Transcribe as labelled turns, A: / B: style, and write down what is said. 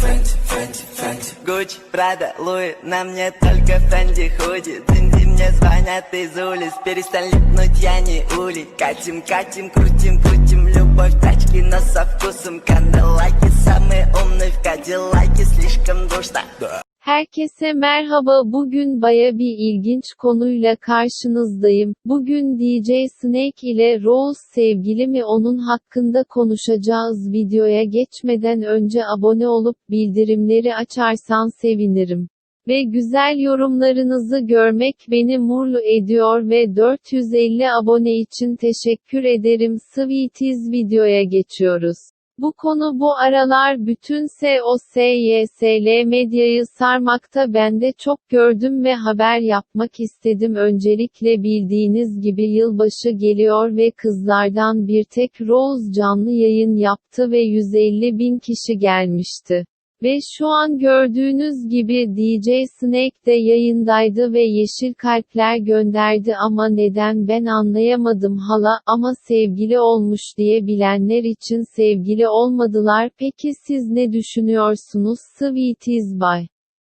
A: Fenty, Fenty, Fenty Gucci, Prada, Louis, на мне только Фенди худи Динди мне звонят из улиц, перестань липнуть, я не улей. Катим, катим, крутим, крутим, любовь тачки, но со вкусом Канделаки, самые умные в Кадиллаке, слишком душно
B: Herkese merhaba bugün baya bir ilginç konuyla karşınızdayım. Bugün DJ Snake ile Rose sevgili mi onun hakkında konuşacağız videoya geçmeden önce abone olup bildirimleri açarsan sevinirim. Ve güzel yorumlarınızı görmek beni mutlu ediyor ve 450 abone için teşekkür ederim. Sweeties videoya geçiyoruz. Bu konu bu aralar bütün SOSYSL medyayı sarmakta ben de çok gördüm ve haber yapmak istedim. Öncelikle bildiğiniz gibi yılbaşı geliyor ve kızlardan bir tek Rose canlı yayın yaptı ve 150 bin kişi gelmişti. Ve şu an gördüğünüz gibi DJ Snake de yayındaydı ve yeşil kalpler gönderdi. Ama neden ben anlayamadım hala ama sevgili olmuş diye bilenler için sevgili olmadılar. Peki siz ne düşünüyorsunuz? Sweeties Bay?